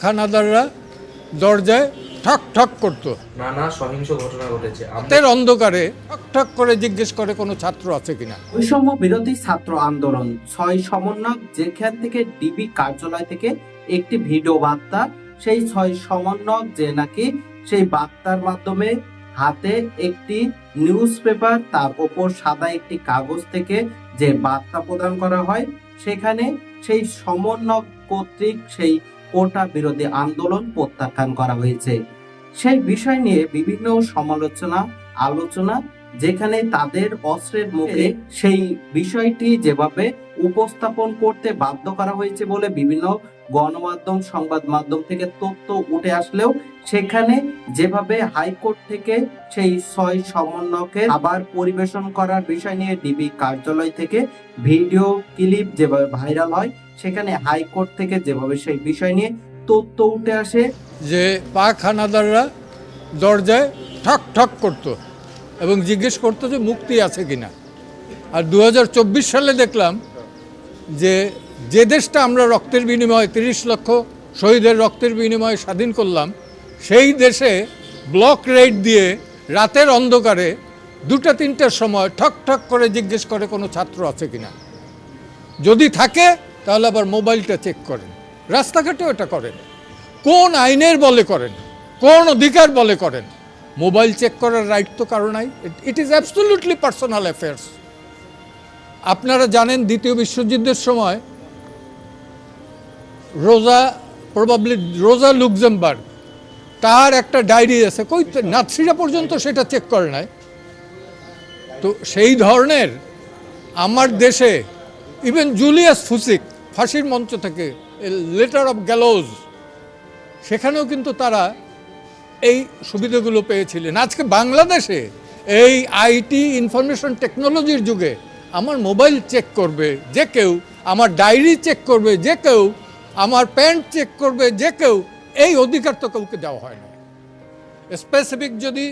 খানাদাররা দরজায় ঠক ঠক করতো। নানা সহিংস ঘটনা ঘটেছে। রাতের অন্ধকারে ঠক ঠক করে জিজ্ঞেস করে কোনো ছাত্র আছে কিনা? বৈষম্য বিরোধী ছাত্র আন্দোলন। ছয় সমন্বয়ক যেখান থেকে ডিবি কার্যালয় থেকে একটি ভিডিও বার্তা সেই ছয় সমন্বয়ক যে নাকি সেই বার্তার মাধ্যমে হাতে একটি নিউজ পেপার তার ওপর সাদা একটি কাগজ থেকে যে বার্তা প্রদান করা হয় সেখানে সেই সমন্বয়ক কর্তৃক সেই কোটা বিরোধী আন্দোলন প্রত্যাখ্যান করা হয়েছে। সেই বিষয় নিয়ে বিভিন্ন সমালোচনা, আলোচনা, যেখানে তাদের অস্ত্রের মুখে সেই বিষয়টি যেভাবে উপস্থাপন করতে বাধ্য করা হয়েছে বলে বিভিন্ন গণমাধ্যম, সংবাদ মাধ্যম থেকে তথ্য উঠে আসলেও সেখানে যেভাবে হাইকোর্ট থেকে সেই ছয় সমন্বয়কে আবার পরিবেশন করার বিষয় নিয়ে ডিবি কার্যালয় থেকে ভিডিও ক্লিপ যেভাবে ভাইরাল হয়, সেখানে হাইকোর্ট থেকে যেভাবে সেই বিষয় নিয়ে তথ্য উঠে আসে। যে পাক হানাদাররা দরজায় ঠক ঠক করতো এবং জিজ্ঞেস করতো যে মুক্তি আছে কিনা। আর দু হাজার চব্বিশ সালে দেখলাম যে যে দেশটা আমরা রক্তের বিনিময়ে তিরিশ লক্ষ শহীদের রক্তের বিনিময়ে স্বাধীন করলাম, সেই দেশে ব্লক রেড দিয়ে রাতের অন্ধকারে দুটা তিনটার সময় ঠক ঠক করে জিজ্ঞেস করে কোনো ছাত্র আছে কিনা। যদি থাকে, তাহলে আবার মোবাইলটা চেক করেন। রাস্তাঘাটেও এটা করেন। কোন আইনের বলে করেন? কোন অধিকার বলে করেন? মোবাইল চেক করার রাইট তো কারও নাই। It is absolutely personal affairs আপনারা জানেন দ্বিতীয় বিশ্বযুদ্ধের সময় রোজা প্রবাবলি রোজা লুক্সেমবার্গ, তার একটা ডায়েরি আছে, কই নাৎসিরা পর্যন্ত সেটা চেক করে নাই। তো সেই ধরনের আমার দেশে ইভেন জুলিয়াস ফুসিক, ফাঁসির মঞ্চ থেকে লেটার অফ গ্যালোজ সেখানেও কিন্তু তারা এই সুবিধাগুলো পেয়েছিলেন। আজকে বাংলাদেশে এই আইটি ইনফরমেশন টেকনোলজির যুগে আমার মোবাইল চেক করবে, যে কেউ, আমার ডায়েরি চেক করবে, যে কেউ আমার প্যান্ট চেক করবে যে কেউ, এই অধিকার তো কাউকে দেওয়া হয় না। স্পেসিফিক যদি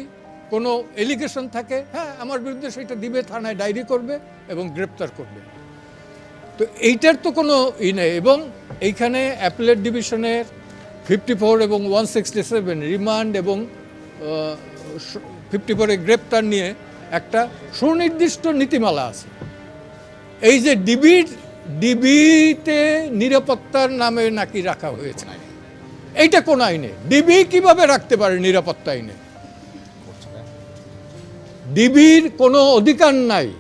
কোনো এলিগেশন থাকে হ্যাঁ আমার বিরুদ্ধে সেটা দিবে, থানায় ডায়েরি করবে এবং গ্রেপ্তার করবে। তো এইটার তো কোনো ই নেই এবং এইখানে অ্যাপেলেট ডিভিশনের ফিফটি ফোর এবং ওয়ান সিক্সটি সেভেন রিমান্ড এবং ফিফটি ফোরে গ্রেপ্তার নিয়ে একটা সুনির্দিষ্ট নীতিমালা আছে। এই যে ডিবির ডিবিতে নিরাপত্তার নামে নাকি রাখা হয়েছে? এইটা কোন আইনে? ডিবি কীভাবে রাখতে পারে নিরাপত্তা আইনে? ডিবির কোনো অধিকার নাই।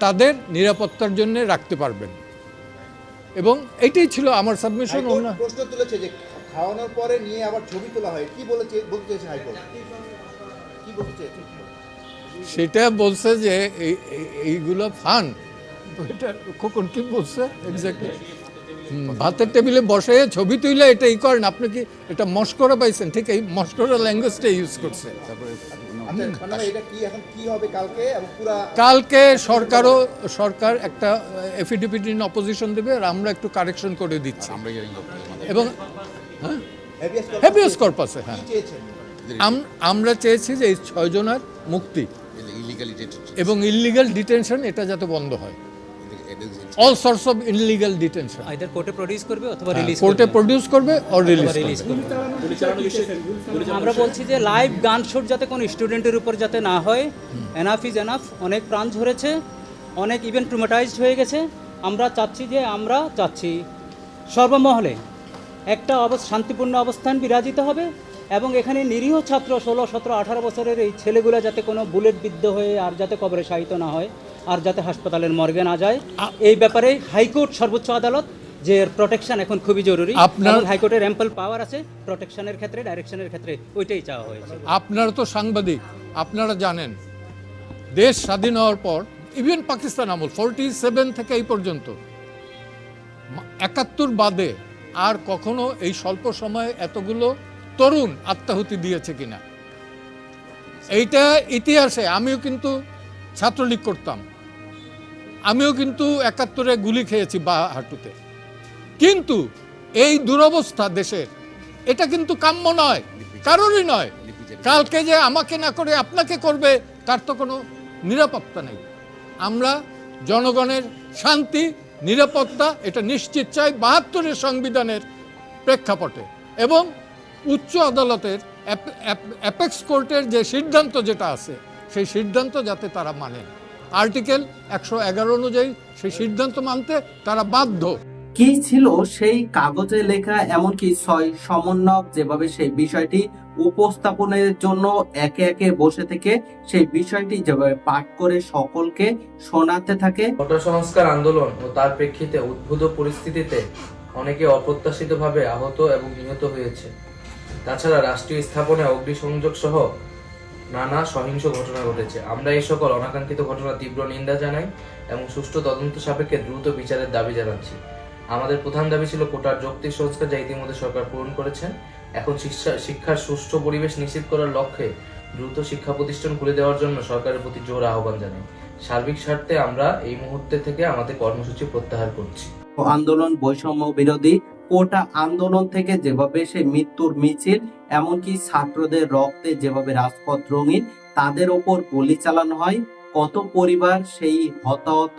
তাদের নিরাপত্তার জন্য রাখতে পারবেন। এবং এটাই ছিল আমার সাবমিশন প্রশ্ন তুলেছে যে খাওয়ানোর পরে নিয়ে আবার ছবি তোলা হয়। কি বলেছে বলতে চেয়েছে হাইকোর্ট? কি বলতে সেটা বলছে যে এই- এই- এইগুলো ফান। এটা খোকন কি বলছে এক্স্যাক্টলি ভাতের টেবিলে বসে ছবি তুইলে এটা ই করেন আপনি কি এটা মস্করা পাইছেন? ঠিক এই মস্করা ল্যাঙ্গুয়েজটা ইউজ করছে। আচ্ছা কালকে? সরকারও সরকার একটা এফিডেভিট ইন অপোজিশন দেবে আর আমরা একটু কারেকশন করে দিচ্ছি। এবং হ্যাঁ? Habeas corpus হ্যাপিয়াস কর্পাসে হ্যাঁ। আম- আমরা চেয়েছি যে এই ছয়জনের মুক্তি এবং ইলিগাল ডিটেনশন এটা যাতে বন্ধ হয়। All source of illegal detention either কোর্টে প্রডিউস করবে অথবা রিলিজ কোর্টে প্রডিউস করবে। অর রিলিজ করবে। আমরা বলছি যে লাইভ গান শুট যাতে কোনো স্টুডেন্টের উপর যাতে না হয় এনাফ ইজ এনাফ অনেক প্রাণ ঝরেছে অনেক ইভেন ট্রুমাটাইজড হয়ে গেছে। আমরা চাচ্ছি যে আমরা চাচ্ছি সর্বমহলে একটা অবস শান্তিপূর্ণ অবস্থান বিরাজিত হবে এবং এখানে নিরীহ ছাত্র ষোলো সতেরো আঠারো বছরের এই ছেলেগুলো যাতে কোনো বুলেট বিদ্ধ হয়ে আর যাতে কবরে শায়িত না হয়। আর যাতে হাসপাতালের মর্গে না যায়। এই ব্যাপারে হাইকোর্ট সর্বোচ্চ আদালত যে প্রোটেকশন এখন খুবই জরুরি আপনার- হাইকোর্টের অ্যাম্পল পাওয়ার আছে প্রোটেকশনের ক্ষেত্রে ডাইরেকশনের ক্ষেত্রে ওইটাই চাওয়া হয়েছে। আপনারা তো সাংবাদিক আপনারা জানেন দেশ স্বাধীন হওয়ার পর ইভেন পাকিস্তান আমল ফোরটি সেভেন থেকে এই পর্যন্ত একাত্তর বাদে আর কখনো এই স্বল্প সময়ে এতগুলো তরুণ আত্মাহুতি দিয়েছে কিনা। এইটা ইতিহাসে আমিও কিন্তু ছাত্রলীগ করতাম। আমিও কিন্তু একাত্তরে গুলি খেয়েছি বা হাঁটুতে। কিন্তু এই দুরবস্থা দেশের এটা কিন্তু কাম্য নয় কারোরই নয়। কালকে যে আমাকে না করে আপনাকে করবে তার তো কোনো নিরাপত্তা নেই। আমরা জনগণের শান্তি নিরাপত্তা এটা নিশ্চিত চাই বাহাত্তরের সংবিধানের প্রেক্ষাপটে। এবং উচ্চ আদালতের অ্যাপ- অ্যাপ- অ্যাপেক্স কোর্টের যে সিদ্ধান্ত যেটা আছে সেই সিদ্ধান্ত যাতে তারা মানেন আর্টিকেল একশো এগারো অনুযায়ী সেই সিদ্ধান্ত মানতে তারা বাধ্য। কি ছিল সেই কাগজে লেখা এমনকি ছয় সমন্বয়ক যেভাবে সেই বিষয়টি উপস্থাপনের জন্য একে একে বসে থেকে সেই বিষয়টি যেভাবে পাঠ করে সকলকে শোনাতে থাকে? কোটা সংস্কার আন্দোলন ও তার প্রেক্ষিতে উদ্ভূত পরিস্থিতিতে অনেকে অপ্রত্যাশিতভাবে আহত এবং নিহত হয়েছে। তাছাড়া রাষ্ট্রীয় স্থাপনে অগ্নিসংযোগ সহ নানা সহিংস ঘটনা ঘটেছে। আমরা এই সকল অনাকাঙ্ক্ষিত ঘটনা তীব্র নিন্দা জানাই এবং সুষ্ঠু তদন্ত সাপেক্ষে দ্রুত বিচারের দাবি জানাচ্ছি। আমাদের প্রধান দাবি ছিল কোটার যৌক্তিক সংস্কার যা ইতিমধ্যে সরকার পূরণ করেছেন। এখন শিক্ষা- শিক্ষার সুষ্ঠু পরিবেশ নিশ্চিত করার লক্ষ্যে দ্রুত শিক্ষা প্রতিষ্ঠান খুলে দেওয়ার জন্য সরকারের প্রতি জোর আহ্বান জানাই। সার্বিক স্বার্থে আমরা এই মুহূর্তে থেকে আমাদের কর্মসূচি প্রত্যাহার করছি। আন্দোলন বৈষম্য বিরোধী কোটা আন্দোলন থেকে যেভাবে সেই মৃত্যুর মিছিল, এমনকি ছাত্রদের রক্তে যেভাবে রাজপথ রঙিন, তাদের ওপর গুলি চালানো হয়। কত পরিবার সেই হতাহত,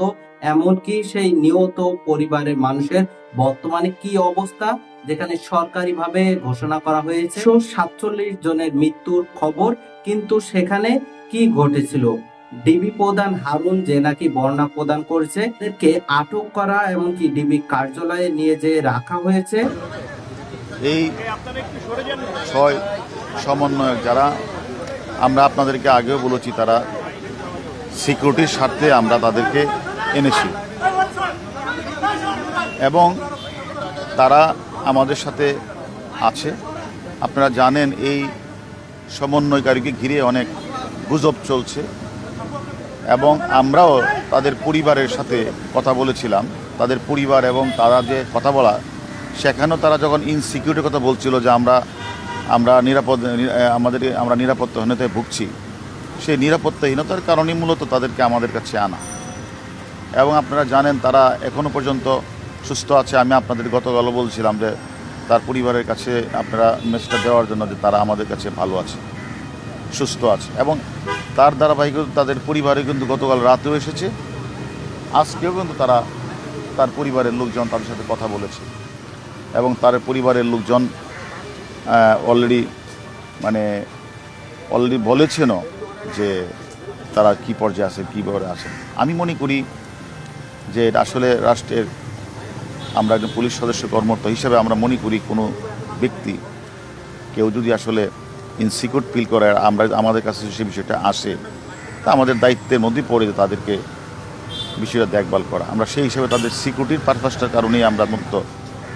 এমনকি সেই নিহত পরিবারের মানুষের বর্তমানে কি অবস্থা, যেখানে সরকারিভাবে ঘোষণা করা হয়েছে? সাতচল্লিশ জনের মৃত্যুর খবর, কিন্তু সেখানে কি ঘটেছিল? ডিবি প্রধান হারুন যে নাকি বর্ণনা প্রদান করেছে তাদেরকে আটক করা এমনকি ডিবি কার্যালয়ে নিয়ে যে রাখা হয়েছে? এই ছয় সমন্বয়ক যারা, আমরা আপনাদেরকে আগেও বলেছি তারা সিকিউরিটির স্বার্থে আমরা তাদেরকে এনেছি। এবং তারা আমাদের সাথে আছে। আপনারা জানেন এই সমন্বয়কারীকে ঘিরে অনেক গুজব চলছে। এবং আমরাও তাদের পরিবারের সাথে কথা বলেছিলাম। তাদের পরিবার এবং তারা যে কথা বলা, সেখানেও তারা যখন ইনসিকিউরিটির কথা বলছিল যে আমরা আমরা নিরাপদ আমাদের, আমরা নিরাপত্তাহীনতায় ভুগছি সেই নিরাপত্তাহীনতার কারণেই মূলত তাদেরকে আমাদের কাছে আনা। এবং আপনারা জানেন, তারা এখনও পর্যন্ত সুস্থ আছে। আমি আপনাদের গতকালও বলছিলাম যে, তার পরিবারের কাছে আপনারা মেসেজটা দেওয়ার জন্য যে তারা আমাদের কাছে ভালো আছে, সুস্থ আছে। এবং তার ধারাবাহিকতা তাদের পরিবারে কিন্তু গতকাল রাতেও এসেছে। আজকেও কিন্তু তারা তার পরিবারের লোকজন তাদের সাথে কথা বলেছে এবং তার পরিবারের লোকজন অলরেডি মানে অলরেডি বলেছেনও যে তারা কি পর্যায়ে আছে কীভাবে আছে আমি মনে করি যে আসলে রাষ্ট্রের আমরা একজন পুলিশ সদস্য কর্মরত হিসেবে আমরা মনে করি কোনো ব্যক্তি কেউ যদি আসলে ইনসিকিউর ফিল করে আমরা, আমাদের কাছে সে বিষয়টা আসে, তা আমাদের দায়িত্বের মধ্যেই পড়ে তাদেরকে বিষয়টা দেখভাল করা। আমরা সেই হিসেবে তাদের সিকিউরিটির পারপাসটার কারণেই আমরা মূলত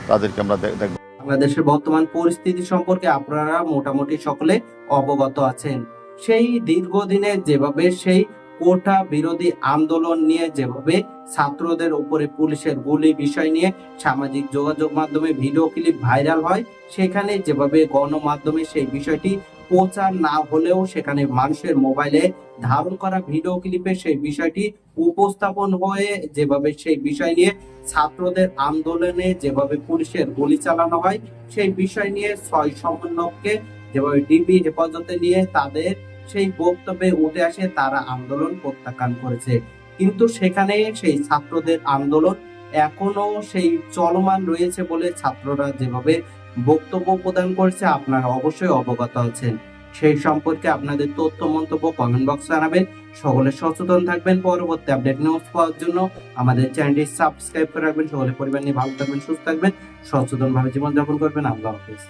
তাদেরকে আমরা দেখব বাংলাদেশের বর্তমান পরিস্থিতি সম্পর্কে আপনারা মোটামুটি সকলে অবগত আছেন। সেই দীর্ঘদিনে যেভাবে সেই কোটা বিরোধী আন্দোলন নিয়ে যেভাবে ছাত্রদের উপরে পুলিশের গুলি বিষয় নিয়ে সামাজিক যোগাযোগ মাধ্যমে ভিডিও ক্লিপ ভাইরাল হয়, সেখানে যেভাবে গণমাধ্যমে সেই বিষয়টি প্রচার না হলেও সেখানে মানুষের মোবাইলে ধারণ করা ভিডিও ক্লিপে সেই বিষয়টি উপস্থাপন হয়ে যেভাবে সেই বিষয় নিয়ে ছাত্রদের আন্দোলনে যেভাবে পুলিশের গুলি চালানো হয়, সেই বিষয় নিয়ে ছয় সমন্বয়ককে যেভাবে ডিবি হেফাজতে নিয়ে তাদের সেই বক্তব্যে উঠে আসে তারা আন্দোলন প্রত্যাখ্যান করেছে। কিন্তু সেখানে সেই ছাত্রদের আন্দোলন এখনও সেই চলমান রয়েছে বলে ছাত্ররা যেভাবে বক্তব্য প্রদান করছে, আপনারা অবশ্যই অবগত আছেন। সেই সম্পর্কে আপনাদের তথ্য, মন্তব্য কমেন্ট বক্স জানাবেন। সকলে সচেতন থাকবেন। পরবর্তী আপডেট নিউজ পাওয়ার জন্য আমাদের চ্যানেলটি সাবস্ক্রাইব করে রাখবেন। সকলে পরিবার নিয়ে ভালো থাকবেন, সুস্থ থাকবেন। সচেতন ভাবে জীবনযাপন করবেন। আল্লাহ হাফিজ।